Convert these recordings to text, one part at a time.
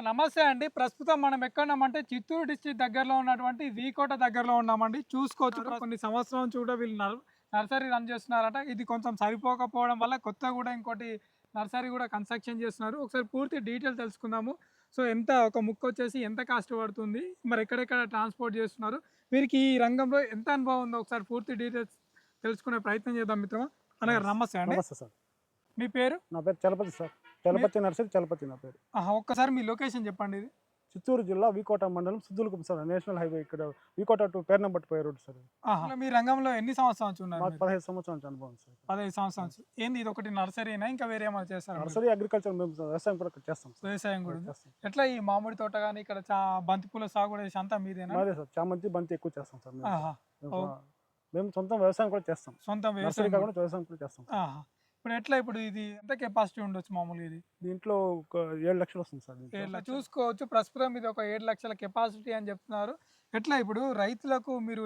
నమస్తే అండి. ప్రస్తుతం మనం ఎక్కడున్నామంటే చిత్తూరు డిస్ట్రిక్ట్ దగ్గరలో ఉన్నటువంటి వీకోట దగ్గరలో ఉన్నామండి. చూసుకోవచ్చు. కొన్ని సంవత్సరం నుంచి కూడా వీళ్ళు నర్- నర్సరీ రన్ చేస్తున్నారట. ఇది కొంచెం సరిపోకపోవడం వల్ల కొత్త కూడా ఇంకోటి నర్సరీ కూడా కన్స్ట్రక్షన్ చేస్తున్నారు. ఒకసారి పూర్తి డీటెయిల్ తెలుసుకుందాము. సో ఎంత ఒక ముక్క వచ్చేసి ఎంత కాస్ట్ పడుతుంది? మరి ఎక్కడెక్కడ ట్రాన్స్పోర్ట్ చేస్తున్నారు? వీరికి ఈ రంగంలో ఎంత అనుభవం ఉందో ఒకసారి పూర్తి డీటెయిల్స్ తెలుసుకునే ప్రయత్నం చేద్దాం మిత్రమా? అనగా నమస్తే అండి. నమస్తే సార్. మీ పేరు? నా పేరు చలపతి సార్. చలపతి నర్సరీ చలపతి నా పేరు ఒక్కసారి మీ లొకేషన్ చెప్పండి ఇది చిత్తూరు జిల్లా వీకోట మండలం సిద్ధులకుప్ప సార్ నేషనల్ హైవే ఇక్కడ వీకోట టు పేర్నంబట్టి పోయే రోడ్ సార్. మీ రంగంలో ఎన్ని సంవత్సరాల నుంచి ఉన్నారు? పదహైదు సంవత్సరాల అనుభవం సార్ పదహైదు సంవత్సరాల ఏంది ఇది ఒకటి నర్సరీనా ఇంకా వేరే ఏమైనా చేస్తారా? నర్సరీ అగ్రికల్చర్ మేము వ్యవసాయం కూడా చేస్తాం వ్యవసాయం కూడా ఎట్లా ఈ మామిడి తోట కానీ ఇక్కడ చా బంతిపూల సాగు కూడా చేసి అంతా మీదేనా మాదే సార్ చామంతి బంతి ఎక్కువ చేస్తాం సార్ మేము. సొంతం వ్యవసాయం కూడా చేస్తాం సొంత వ్యవసాయం కూడా. కాకుండా వ్యవసాయం కూడా చేస్తాం. ఇప్పుడు ఎట్లా ఇప్పుడు ఇది ఎంత కెపాసిటీ ఉండొచ్చు మామూలుగా ఇది దీంట్లో ఒక ఏడు లక్షలు వస్తుంది సార్ దీంట్లో. లక్షలు. చూసుకోవచ్చు ప్రస్తుతం ఇది ఒక ఏడు లక్షల కెపాసిటీ అని చెప్తున్నారు ఎట్లా ఇప్పుడు రైతులకు మీరు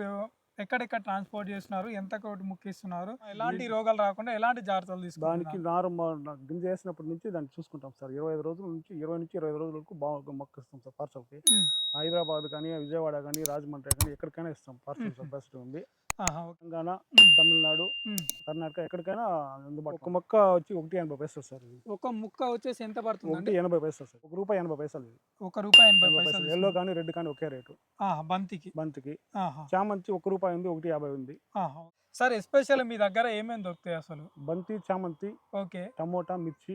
ఎక్కడెక్కడ ట్రాన్స్పోర్ట్ చేస్తున్నారు ఎంత కోటి ముక్కిస్తున్నారు ఎలాంటి రోగాలు రాకుండా ఎలాంటి జాగ్రత్తలు దానికి తీసుకుంటున్నారు నారు మా- గింజ వేసినప్పటి నుంచి దాన్ని చూసుకుంటాం సార్ ఇరవై ఐదు రోజుల నుంచి ఇరవై నుంచి ఇరవై ఐదు రోజుల వరకు బాగా మొక్కిస్తాం సార్ పార్సల్కి. హైదరాబాద్ కానీ విజయవాడ కానీ రాజమండ్రి కానీ ఎక్కడికైనా ఇస్తాం పార్సల్ మ్మ్. కెపాసిటీ ఉంది. తెలంగాణ. తమిళనాడు. కర్ణాటక ఎక్కడికైనా అందుబాటు ఒక మొక్క వచ్చి ఒకటి ఎనభై పైసలు సార్ ఇది. ఒక ముక్క వచ్చేసి ఎంత పడుతుందండి? ఒకటి ఎనభై పైసలు సార్. ఒక రూపాయి ఎనభై పైసలు ఇది. ఒక రూపాయి ఎనభై ఎనభై పైసలు ఎల్లో కానీ రెడ్ కానీ ఒకే రేటు. బంతికి. బంతికి. ఆహా, చామంతి ఒక రూపాయి ఉంది ఒకటి యాభై ఉంది. ఆహా. సార్ ఎస్పెషల్ మీ దగ్గర ఏమేమి దొరుకుతాయి అసలు? బంతి చామంతి ఓకే. టమోటా మిర్చి.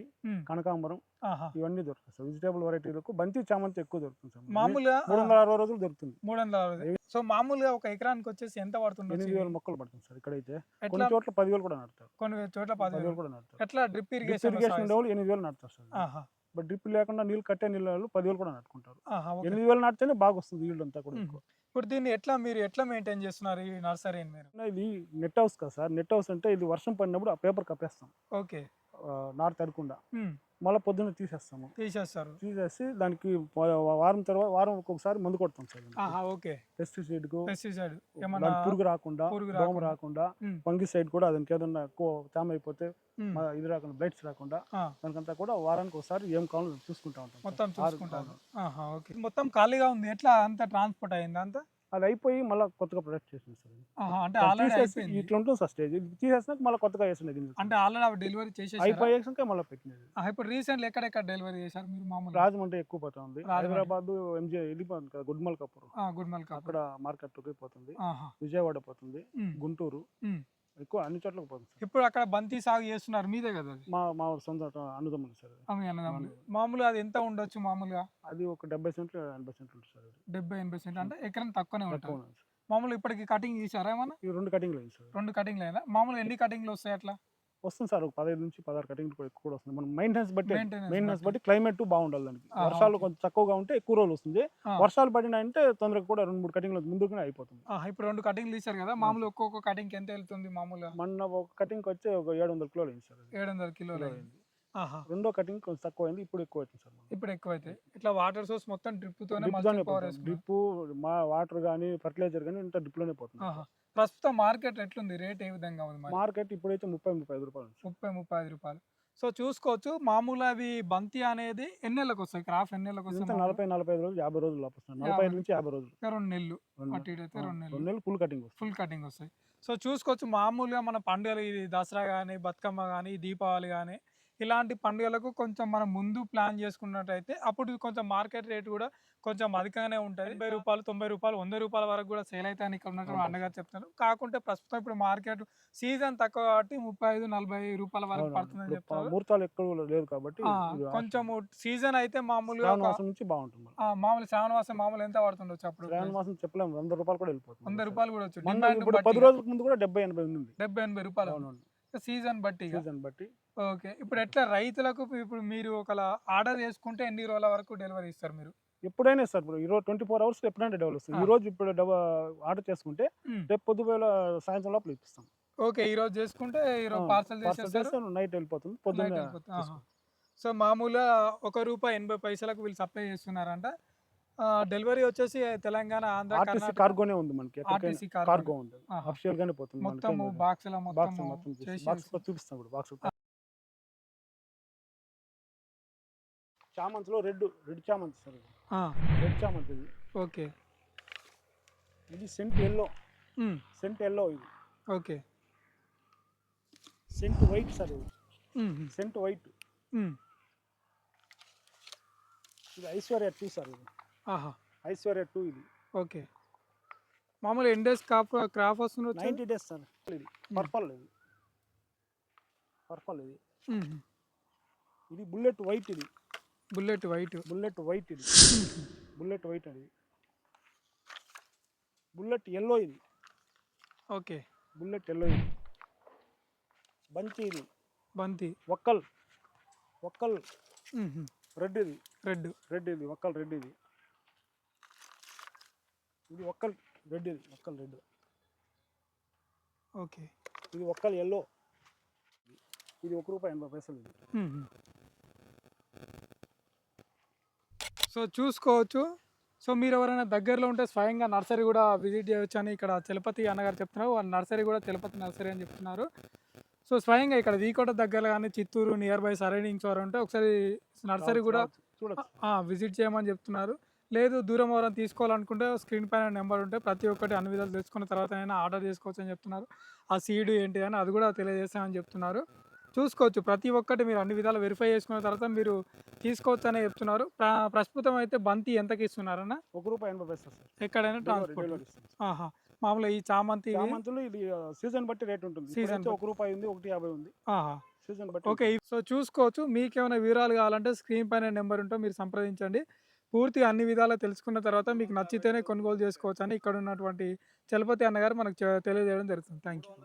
కనకాంబరం ఆహా. ఇవన్నీ దొరుకుతాయి సార్. వెజిటేబుల్ వెరైటీలకు బంతి చామంతి ఎక్కువ దొరుకుతుంది సార్. మామూలుగా మూడు వందల అరవై రోజులు దొరుకుతుంది. మూడు వందల అరవై సో మామూలుగా ఒక ఎకరానికి వచ్చేసి ఎంత పడుతుంది ఎనిమిది వేల మొక్కలు పడుతుంది సార్ ఇక్కడైతే. కొన్ని చోట్ల పదివేలు కూడా నడతారు కొన్ని చోట్ల పది పదివేలు. కూడా నడతారు ఎట్లా డ్రిప్ ఇరిగేషన్ ఇరిగేషన్ ఉండేవాళ్ళు ఎనిమిది వేలు నడతారు సార్. బట్ డ్రిప్ లేకుండా నీళ్ళు కట్టే నీళ్ళు వాళ్ళు పదివేలు కూడా ఓకే. ఎనిమిది వేలు నాటితేనే బాగా వస్తుంది ఈల్డ్ అంతా కూడా. ఇప్పుడు దీన్ని ఎట్లా మీరు ఎట్లా మెయింటైన్ చేస్తున్నారు ఈ నర్సరీని మీరు? ఇది నెట్ హౌస్ కదా సార్. నెట్ హౌస్ అంటే ఇది వర్షం పడినప్పుడు ఆ పేపర్ కప్పేస్తాం. ఓకే. ఆ, నారు తరకుండా ఉమ్, మళ్ళీ పొద్దున్న తీసేస్తాము. తీసేస్తారు. తీసేసి దానికి వారం తర్వాత వారం ఒక్కొక్కసారి మందు కొడతాం సార్ ఓకే. పెస్టిసైడ్కు పెస్టిసైడ్ పురుగు రాకుండా దోమ రాకుండా. ఉమ్, ఫంగిసైడ్ కూడా దానికి ఏదన్నా ఎక్కువ తేమ అయిపోతే ఇది రాకుండా బ్లైట్స్ రాకుండా దానికంతా కూడా వారానికి ఒకసారి ఏం కావాలో చూసుకుంటా ఉంటాం. మొత్తం ఓకే. మొత్తం ఖాళీగా ఉంది. ఎట్లా అంత ట్రాన్స్పోర్ట్ అయింది అంతా? అది అయిపోయి మళ్ళీ కొత్తగా ప్రొడక్ట్ చేసింది సార్ అంటే ఆల్రెడీ ఇట్లా ఉంటుంది సార్ స్టేజ్ తీసేసినాక మళ్ళీ కొత్తగా గింజలు. అంటే ఆల్రెడీ డెలివరీ చేసేసారు? అయిపోయాక మళ్ళీ పెట్టినది. ఇప్పుడు రీసెంట్లీ ఎక్కడెక్కడ డెలివరీ చేశారు మీరు మామూలు రాజమండ్రి ఎక్కువ పోతుంది. హైదరాబాద్ ఎంజే వెళ్ళిపోతుంది కదా గుడ్మల్ కపూర్ గుడ్ మల్క్ అక్కడ మార్కెట్కి పోతుంది. విజయవాడ పోతుంది. గుంటూరు. ఎక్కువ అన్ని చోట్లకి పోతుంది సార్. ఇప్పుడు అక్కడ బంతి సాగు చేస్తున్నారు మీదే కదా అది? మా మా సొంత అన్నదమ్ములు సార్ అది. అన్నదమ్ములు. మామూలుగా. అది ఎంత ఉండొచ్చు మామూలుగా? అది ఒక డెబ్బై సెంట్లు ఎనభై సెంట్లు ఉంటుంది సార్ అది. డెబ్బై ఎనభై సెంట్ అంటే ఎకరం తక్కువనే తక్కువ ఉంటుంది. ఉన్నది సార్. మామూలు ఇప్పటికి కటింగ్ చేశారా ఏమన్నా? రెండు కటింగ్లు అయింది సార్. రెండు కటింగ్లు అయినా? మామూలు ఎన్ని కటింగ్లు వస్తాయి అట్లా? వస్తుంది సార్ ఒక పదహైదు నుంచి పదహారు కటింగ్లు కూడా వస్తుంది మనం మెయింటెనెన్స్ బట్టి మెయింటెనెన్స్ బట్టి. క్లైమేట్ బాగుండాలి దానికి వర్షాలు. కొంచెం తక్కువగా ఉంటే ఎక్కువ రోజులు వస్తుంది. వర్షాలు పడినాయంటే తొందరగా కూడా రెండు మూడు కటింగ్లు ముందుగానే అయిపోతుంది ఇప్పుడు రెండు కటింగ్లు తీశారు కదా మామూలు ఒక్కొక్క కటింగ్ ఎంత వెళ్తుంది మామూలుగా మొన్న ఒక కటింగ్ వచ్చి ఒక ఏడు వందల కిలోలు అది. ఏడు వందల కిలోలు అయింది. రెండో కటింగ్ కొంచెం తక్కువ అయింది ఇప్పుడు ఎక్కువ అవుతుంది సార్ ఇప్పుడు ఎక్కువైతే. ఇట్లా వాటర్ సోర్స్ మొత్తం డ్రిప్ తోనే డ్రిప్ మా వాటర్ కానీ ఫర్టిలైజర్ కానీ ఇంత డ్రిప్లోనే పోతుంది. ప్రస్తుతం మార్కెట్ ఎట్లుంది? రేట్ ఏ విధంగా ఉంది మరి? మార్కెట్ ఇప్పుడైతే ముప్పై ముప్పై ఐదు రూపాయలు. ముప్పై ముప్పై ఐదు రూపాయలు. సో చూసుకోవచ్చు మామూలు అవి బంతి అనేది ఎన్ని నెలలకు వస్తాయి క్రాఫ్ ఎన్ని నెలలకు వస్తాయి నలభై నలభై ఐదు రోజులు యాభై రోజులు లోపు వస్తుంది. నలభై ఐదు నుంచి యాభై రోజులు. రెండు నెలలు. రెండు అయితే నెలలు. నెలలు ఫుల్ కటింగ్ ఫుల్ కటింగ్ వస్తాయి. సో చూసుకోవచ్చు మామూలుగా మన పండుగలు ఇది దసరా కానీ బతుకమ్మ కానీ దీపావళి కానీ ఇలాంటి పండుగలకు కొంచెం మనం ముందు ప్లాన్ చేసుకున్నట్టయితే అప్పుడు కొంచెం మార్కెట్ రేట్ కూడా కొంచెం అధికంగానే ఉంటుంది. ఎనభై రూపాయలు తొంభై రూపాయలు వంద రూపాయల వరకు కూడా సేల్ అయితే ఇక్కడ ఉన్నట్టు. అన్నగారు చెప్తారు కాకుంటే ప్రస్తుతం ఇప్పుడు మార్కెట్ సీజన్ తక్కువ కాబట్టి ముప్పై ఐదు నలభై రూపాయల వరకు. పడుతుందని చెప్తారు ముహూర్తాలు ఎక్కువ లేదు కాబట్టి కొంచెము సీజన్ అయితే మామూలుగా నుంచి బాగుంటుంది మామూలు శ్రావణ మాసం మామూలు ఎంత పడుతుండొచ్చు అప్పుడు? శ్రావణ మాసం చెప్పలేము. వంద రూపాయలు కూడా వెళ్ళిపోతుంది. వంద రూపాయలు కూడా వచ్చు పది రోజుల ముందు కూడా డెబ్బై ఎనభై ఉంది డెబ్బై ఎనభై రూపాయలు. సీజన్ బట్టి. సీజన్ బట్టి ఓకే. ఇప్పుడు ఎట్లా రైతులకు ఇప్పుడు మీరు ఒకలా ఆర్డర్ చేసుకుంటే ఎన్ని రోజుల వరకు డెలివరీ ఇస్తారు మీరు? ఎప్పుడైనా సార్ ఇప్పుడు ఈరోజు ట్వంటీ ఫోర్ అవర్స్ ఎప్పుడైనా డెవలప్. ఈ రోజు ఇప్పుడు ఆర్డర్ చేసుకుంటే. రేపు పొద్దువేళ సాయంత్రం లోపల ఇప్పిస్తాం. ఓకే. ఈ రోజు చేసుకుంటే ఈ రోజు పార్సల్ చేసేస్తారు? నైట్ వెళ్ళిపోతుంది. పొద్దున్న. సో మామూలుగా ఒక రూపాయి ఎనభై పైసలకు వీళ్ళు సప్లై చేస్తున్నారంట. డెలివరీ వచ్చేసి తెలంగాణ ఆంధ్ర ఆర్టీసీ కార్గోనే ఉంది మనకి. ఆర్టీసీ కార్గో ఉంది. అఫిషియల్ గానే పోతుంది మొత్తం బాక్స్ మొత్తం చూపిస్తాం ఇప్పుడు. బాక్స్ చామంతిలో రెడ్ రెడ్ చామంతి సార్ రెడ్ చామంతి ఇది. ఓకే. ఇది సెంట్ ఎల్లో. సెంట్ ఎల్లో ఇది. ఓకే. సెంట్ వైట్ సార్ ఇది. Scent white. ఇది ఐశ్వర్య టూ సార్ ఇది. ఆహా. ఐశ్వర్య టూ ఇది. ఓకే. మామూలు ఎన్ డేస్ క్రాప్ క్రాప్ వస్తుంది వచ్చేది? నైంటీ డేస్ సార్ ఇది. పర్పల్ ఇది. పర్పల్ ఇది. ఇది బుల్లెట్ వైట్ ఇది. Bullet white. బుల్లెట్ వైట్ ఇది. బుల్లెట్ వైట్ అది. బుల్లెట్ ఎల్లో ఇది. ఓకే. బుల్లెట్ ఎల్లో ఇది. బంచి ఇది. బంతి. ఒక్కల్ ఒక్కల్. రెడ్ ఇది. రెడ్ రెడ్ ఇది. ఒక్కల్ రెడ్ ఇది. ఇది ఒక్కల్ రెడ్ ఇది. ఒక్కల్ రెడ్ ఓకే. ఇది ఒక్కల్ ఎల్లో ఇది ఒక రూపాయి ఎనభై పైసలు ఇది. సో చూసుకోవచ్చు. సో మీరు ఎవరైనా దగ్గరలో ఉంటే స్వయంగా నర్సరీ కూడా విజిట్ చేయొచ్చు అని ఇక్కడ తిరుపతి అన్నగారు చెప్తున్నారు. వాళ్ళ నర్సరీ కూడా తిరుపతి నర్సరీ అని చెప్తున్నారు. సో స్వయంగా ఇక్కడ వీకోట దగ్గర కానీ చిత్తూరు నియర్ బై సరౌండింగ్స్ వారు ఉంటే ఒకసారి నర్సరీ కూడా విజిట్ చేయమని చెప్తున్నారు. లేదు దూరం ఎవరైనా తీసుకోవాలనుకుంటే స్క్రీన్ పైన నెంబర్ ఉంటే ప్రతి ఒక్కటి అన్ని విధాలు తెలుసుకున్న తర్వాత అయినా ఆర్డర్ చేసుకోవచ్చు అని చెప్తున్నారు. ఆ సీడ్ ఏంటి అని అది కూడా తెలియజేస్తామని చెప్తున్నారు. చూసుకోవచ్చు. ప్రతి ఒక్కటి మీరు అన్ని విధాలు వెరిఫై చేసుకున్న తర్వాత మీరు తీసుకోవచ్చు అనే చెప్తున్నారు. ప్ర- ప్రస్తుతం అయితే బంతి ఎంతకి ఇస్తున్నారన్న? ఒక రూపాయి ఎనభై పైసలు సార్. ఎక్కడైనా ట్రాన్స్పోర్ట్. ఆహా. మామూలుగా ఈ చామంతి చామంతులు ఇది సీజన్ బట్టి రేట్ ఉంటుంది. ఇప్పుడైతే ఒక రూపాయి ఉంది ఒకటి యాభై ఉంది. ఆహా. సీజన్ బట్టి ఓకే. సో చూసుకోవచ్చు. మీకు ఏమైనా వివరాలు కావాలంటే స్క్రీన్ పైన నెంబర్ ఉంటే మీరు సంప్రదించండి. పూర్తి అన్ని విధాలా తెలుసుకున్న తర్వాత మీకు నచ్చితేనే కొనుగోలు చేసుకోవచ్చు అని ఇక్కడ ఉన్నటువంటి చలపతి అన్నగారు మనకు తెలియజేయడం జరుగుతుంది. Thank you